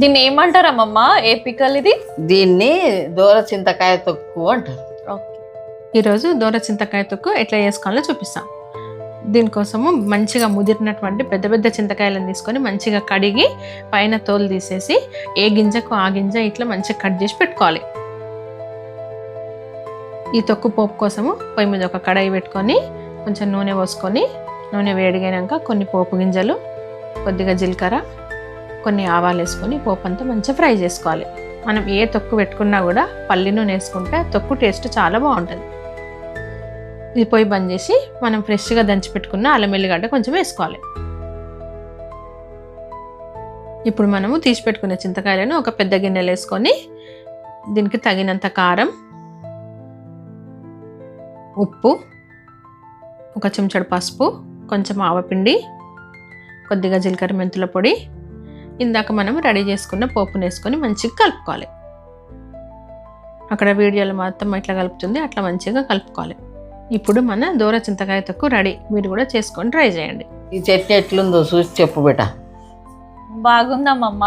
దీన్ని ఏమంటారమ్మమ్మ? ఏ పికల్ ఇది? దీన్ని దూర చింతకాయ తొక్కు అంటారు. ఈరోజు దూర చింతకాయ తొక్కు ఎట్లా చేసుకోవాలో చూపిస్తాం. దీనికోసము మంచిగా ముదిరినటువంటి పెద్ద పెద్ద చింతకాయలను తీసుకొని మంచిగా కడిగి పైన తోలు తీసేసి ఏ గింజకు ఆ గింజ ఇట్లా మంచిగా కట్ చేసి పెట్టుకోవాలి. ఈ తొక్కు పోపు కోసము పొయ్యి మీద ఒక కడాయి పెట్టుకొని కొంచెం నూనె పోసుకొని నూనె వేడిగైనాక కొన్ని పోపు గింజలు కొద్దిగా జీలకర్ర కొన్ని ఆవాలు వేసుకొని పోపంతా మంచిగా ఫ్రై చేసుకోవాలి. మనం ఏ తొక్కు పెట్టుకున్నా కూడా పల్లి నూనె వేసుకుంటే తొక్కు టేస్ట్ చాలా బాగుంటుంది. ఇది పొయ్యి బంద్ చేసి మనం ఫ్రెష్గా దంచి పెట్టుకున్న అల్లం ఎల్లిగడ్డ కొంచెం వేసుకోవాలి. ఇప్పుడు మనము తీసి పెట్టుకున్న చింతకాయలను ఒక పెద్ద గిన్నెలు వేసుకొని దీనికి తగినంత కారం ఉప్పు ఒక చెంచాడు పసుపు కొంచెం ఆవపిండి కొద్దిగా జీలకర్ర మెంతుల పొడి ఇందాక మనం రెడీ చేసుకున్న పోపును వేసుకొని మంచిగా కలుపుకోవాలి. అక్కడ వీడియోలో మొత్తం ఎట్లా కలుపుతుంది అట్లా మంచిగా కలుపుకోవాలి. ఇప్పుడు మన దూర చింతకాయ తొక్కు రెడీ. మీరు కూడా చేసుకొని ట్రై చేయండి. ఈ చట్నీ ఎట్లుందో చూసి చెప్పు బేట. బాగుందమ్మమ్మ.